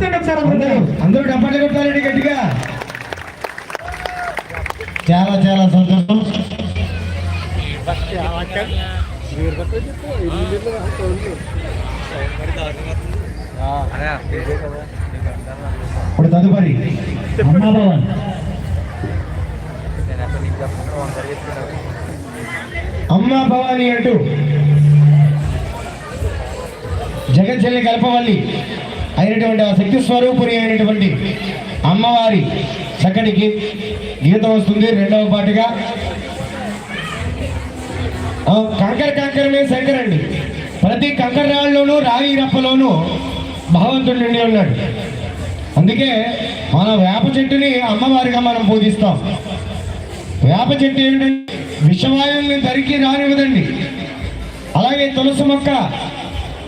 Thank ఒకసారి అందరూ. అందరూ డబ్బట్లు కొట్టాలండి గట్టిగా. చాలా చాలా సంతోషం. ఇప్పుడు తదుపరి అమ్మా భవాని. అంటూ జగన్ చెల్లి కలపవల్లి. అయినటువంటి ఆ శక్తి స్వరూపుని అయినటువంటి అమ్మవారి చక్కటి గీతం వస్తుంది రెండవ పాటుగా. కంకర కంకరమే శంకర్ అండి. ప్రతి కంకర రాళ్ళలోనూ రాగి రప్పలోనూ భగవంతుడు నిండి ఉన్నాడు. అందుకే మన వేప చెట్టుని అమ్మవారిగా మనం పూజిస్తాం. వేప చెట్టు ఏంటంటే విషవాయువుని దరికి రానివ్వదండి. అలాగే తులసి మొక్క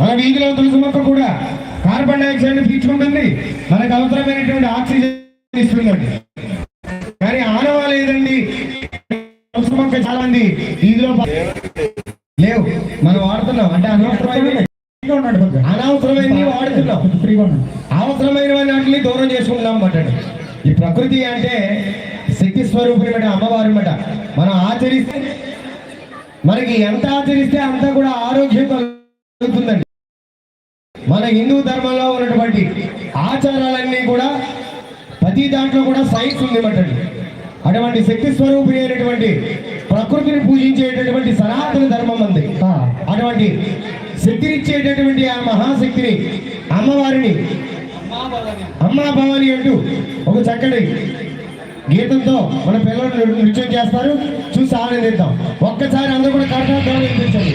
మన వీధిలో తులసి మొక్క కూడా కార్బన్ డైఆక్సైడ్ పీల్చుకుంటుంది. మనకు అవసరమైనటువంటి ఆక్సిజన్ ఇస్తుందండి. కానీ ఆనవ లేదండి చాలా మంది ఇందులో లేవు. మనం వాడుతున్నాం. అంటే అనవసరమైన అనవసరమైనవి వాడుతున్నాం. అవసరమైన వాటిని దూరం చేసుకుంటున్నాం అన్నమాట ఈ ప్రకృతి అంటే శక్తి స్వరూపిణి మాట అమ్మవారి మాట మనం ఆచరిస్తే మనకి ఎంత ఆచరిస్తే అంత కూడా ఆరోగ్యం కలుగుతుందండి. మన హిందూ ధర్మంలో ఉన్నటువంటి ఆచారాలన్నీ కూడా ప్రతి దాంట్లో కూడా సైన్స్ ఉంది అన్నమాట అటువంటి శక్తి స్వరూపిణి అయినటువంటి ప్రకృతిని పూజించేటటువంటి సనాతన ధర్మం ఉంది ఆ, అటువంటి శక్తినిచ్చేటటువంటి ఆ మహాశక్తిని అమ్మవారిని అమ్మా భవాని అంటూ ఒక చక్కటి గీతంతో మన పిల్లలు నృత్యం చేస్తారు. చూసి ఆనందిద్దాం. ఒక్కసారి అందరూ కూడా కర్ణాటక వినిపించండి.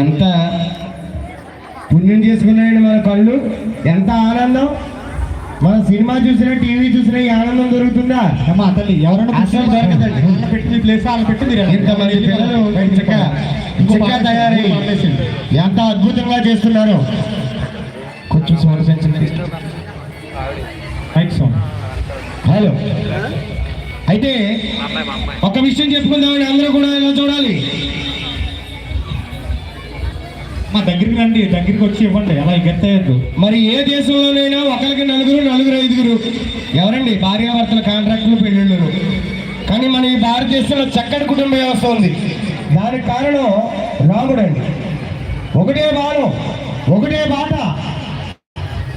ఎంత పుణ్యం చేసుకున్నాయండి మన కళ్ళు? ఎంత ఆనందం? మన సినిమా చూసినా టీవీ చూసినా ఈ ఆనందం దొరుకుతుందా? అమ్మా తల్లి ఎవరైనా అసలు. దొరకదండి. పెట్టిన ప్లేస్ వాళ్ళు పెట్టి మీరు ఇంతమంది పిల్లలు చక్కగా చక్కగా తయారై ఎంత అద్భుతంగా చేస్తున్నారు. కొంచెం సౌండ్ పెంచండి మైక్ సౌండ్ హలో అయితే ఒక విషయం చెప్పుకుందామండి. అందరూ కూడా ఇలా చూడాలి. మా దగ్గరికి రండి దగ్గరికి వచ్చి ఇవ్వండి. అలా ఎగెత్తేయద్దు మరి ఏ దేశంలోనైనా ఒకరికి నలుగురు నలుగురు ఐదుగురు ఎవరండి? భార్యాభర్తల కాంట్రాక్టులు పెళ్ళిళ్ళు కానీ మన ఈ భారతదేశంలో చక్కటి కుటుంబ వ్యవస్థ ఉంది. దానికి కారణం రాముడండి. ఒకటే బాణం ఒకటే బాట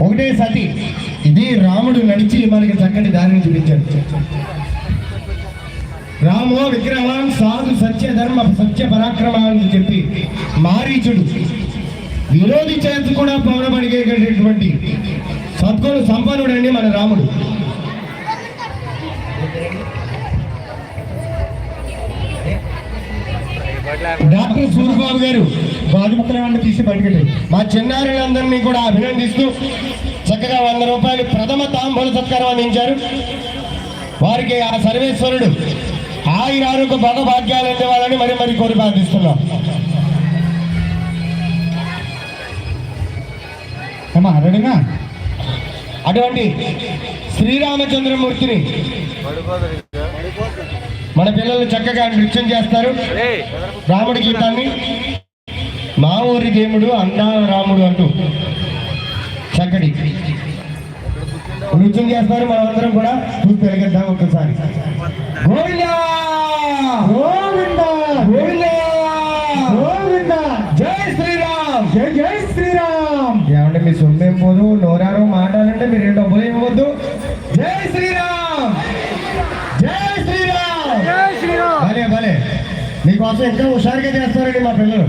ఒకటే సతి. ఇది రాముడు నడిచి మనకి చక్కటి దారిని చూపించాడు. రామో విగ్రహాన్ సాధు సత్య ధర్మ సత్య పరాక్రమ చెప్పి మారీచుడు విరోధి చేతి కూడా పౌరమడిగేటటువంటి సంపన్నుడు అండి మన రాముడు. డాక్టర్ సూర్యబాబు గారు బాధిపత్రాన్ని తీసి బయటకెళ్ళి మా చిన్నారులందరినీ కూడా అభినందిస్తూ చక్కగా వంద రూపాయలు ప్రథమ తాంబూల సత్కారం అందించారు. వారికి ఆ సర్వేశ్వరుడు ఆయుర ఆరోగ్య భగ భాగ్యాలు అందేవాళ్ళని మరి మరి కోరి ప్రార్థిస్తున్నాం. అమ్మా రెడీనా అటువంటి శ్రీరామచంద్రమూర్తిని మన పిల్లలు చక్కగా నృత్యం చేస్తారు. రాముడి గీతాన్ని. మా ఊరి దేవుడు అందా రాముడు అంటూ చక్కటి నృత్యం చేస్తారు. మనమందరం కూడా చూసి వెలిగిద్దాం ఒక్కసారి గోవిందా! అసలు ఇంకా హుషారుగా చేస్తారండి మా పిల్లలు.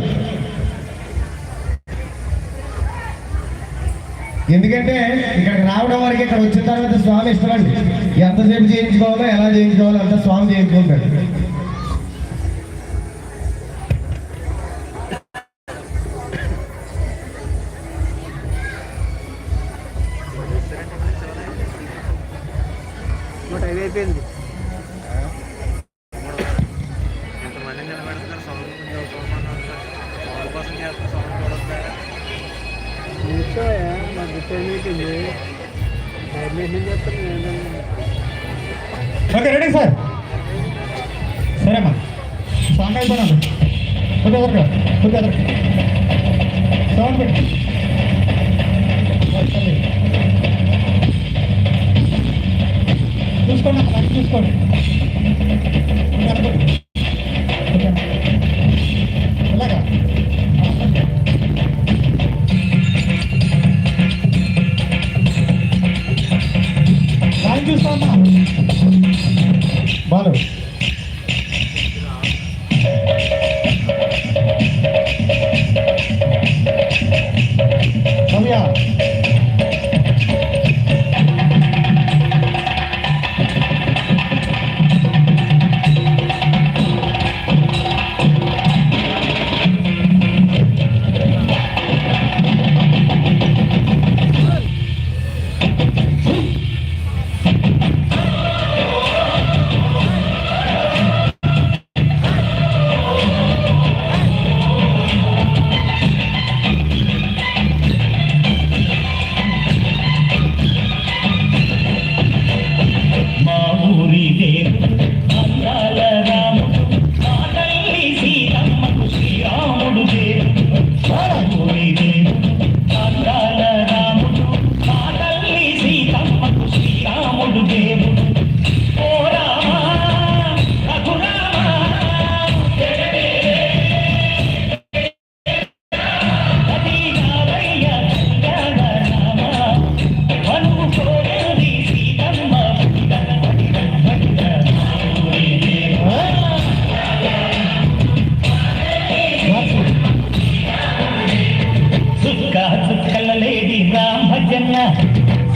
ఎందుకంటే ఇక్కడికి రావడం వరకు ఇక్కడ వచ్చిన తర్వాత స్వామి ఇస్తారండి ఎంతసేపు చేయించుకోవాలో ఎలా చేయించుకోవాలో అంత స్వామి చేయించుకుంటాడు. అయిపోయింది.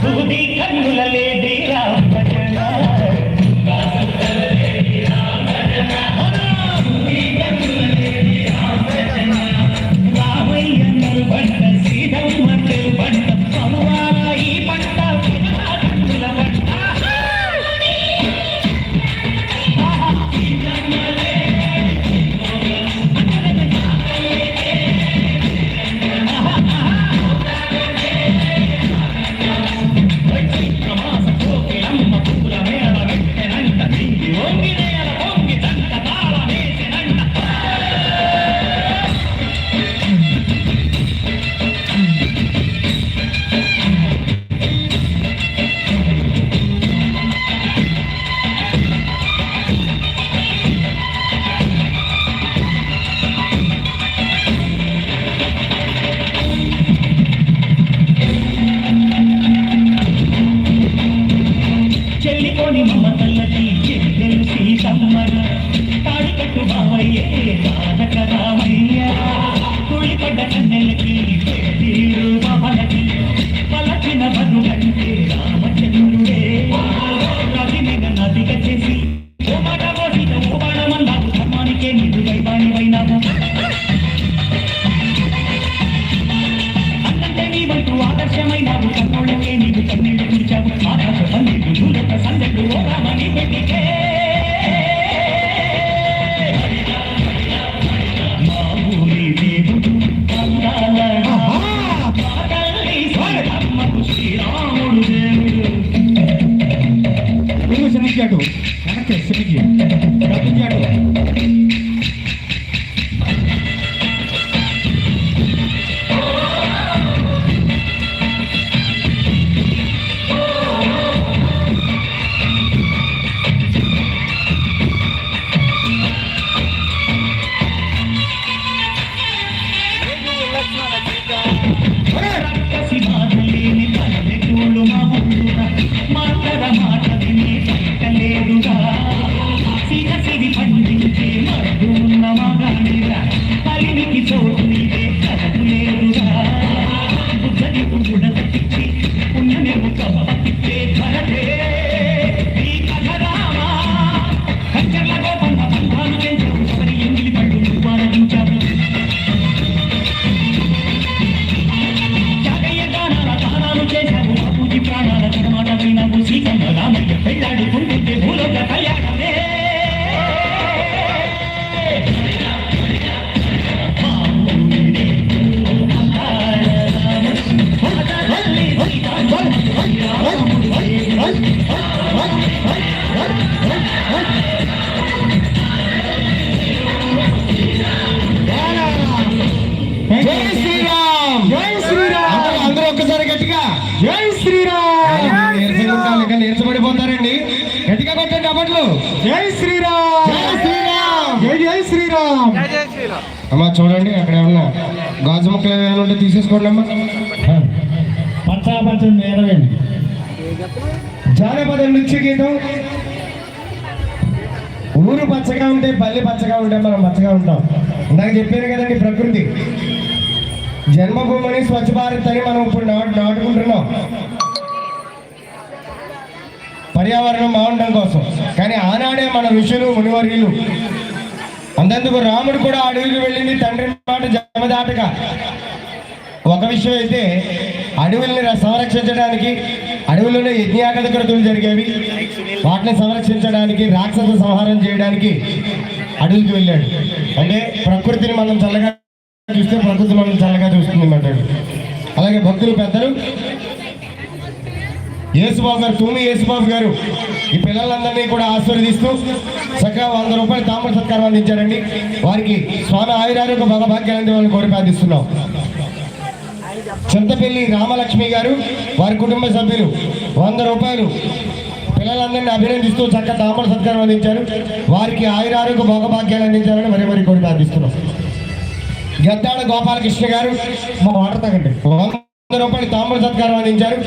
చుక్క every night we speak. అమ్మా చూడండి అక్కడ ఏమన్నా గాజు ముక్కలు ఏమైనా ఉంటే తీసేసుకోండి అమ్మా. పంచా నేరవేండి జానపద నృత్య గీతం. ఊరు పచ్చగా ఉంటే పల్లి పచ్చగా ఉంటే మనం పచ్చగా ఉంటాం. ఇందాక చెప్పాను కదండి ప్రకృతి. జన్మభూమిని స్వచ్ఛ భారత్ అని మనం ఇప్పుడు నాటు నాటుకుంటున్నాం. పర్యావరణం బాగుండడం కోసం. కానీ ఆనాడే మన ఋషులు మునివర్యులు అందందుకు రాముడు కూడా అడవికి వెళ్ళింది. తండ్రి మాట జమదాటక ఒక విషయం అయితే అడవుల్ని సంరక్షించడానికి అడవులలో యజ్ఞాగతకృతులు జరిగేవి. వాటిని సంరక్షించడానికి రాక్షస సంహారం చేయడానికి అడవులకి వెళ్ళాడు. అంటే ప్రకృతిని మనం చల్లగా చూస్తే ప్రకృతి మనం చల్లగా చూస్తుంది అంటాడు అలాగే భక్తులు పెద్దలు యేసుబాబు గారు తూమి యేసుబాబు గారు ఈ పిల్లలందరినీ కూడా ఆశీర్వదిస్తూ చక్కగా వంద రూపాయలు తామర సత్కారం అందించారండి. వారికి స్వామి ఆయురారోగ్య భగభాగ్యాలని వాళ్ళని కోరి ప్రార్థిస్తున్నాం. చింతపల్లి రామలక్ష్మి గారు వారి కుటుంబ సభ్యులు వంద రూపాయలు పిల్లలందరినీ అభినందిస్తూ చక్క తామర సత్కారం అందించారు. వారికి ఆయురారోగ్య భోగభాగ్యాలు అందించాలని మరి మరి కోరి ప్రార్థిస్తున్నాం. గద్దాడ గోపాలకృష్ణ గారు మా వాటర్ తాగండి. రూపాయలు తామర సత్కారం అందించారు.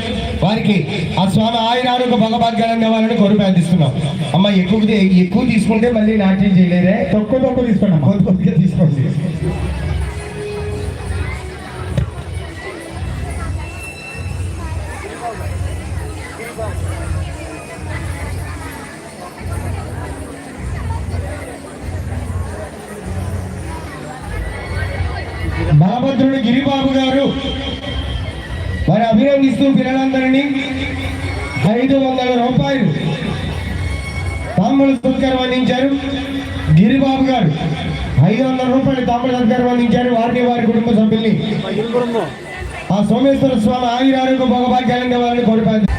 వారికి ఆ స్వామి ఆయురారోగ్య భగభాగ్యాలు అందేవాలని కోరి ప్రార్థిస్తున్నాం. అమ్మ ఎక్కువ ఎక్కువ తీసుకుంటే మళ్ళీ నాట్యం చేయలేరే? తక్కువ తక్కువ తీసుకోండి అమ్మా. కొద్ది కొద్దిగా తీసుకోండి. ఇస్తూ పిల్లలందరినీ ఐదు వందల రూపాయలు తాముల సత్కారం అందించారు. గిరిబాబు గారు ఐదు వందల రూపాయలు తాముల సత్కారం అందించారు. వారిని వారి కుటుంబ సభ్యుల్ని. ఆ సోమేశ్వర స్వామి ఆయురారోగ్య భోగభాగ్యాలని వారిని కోరిపారు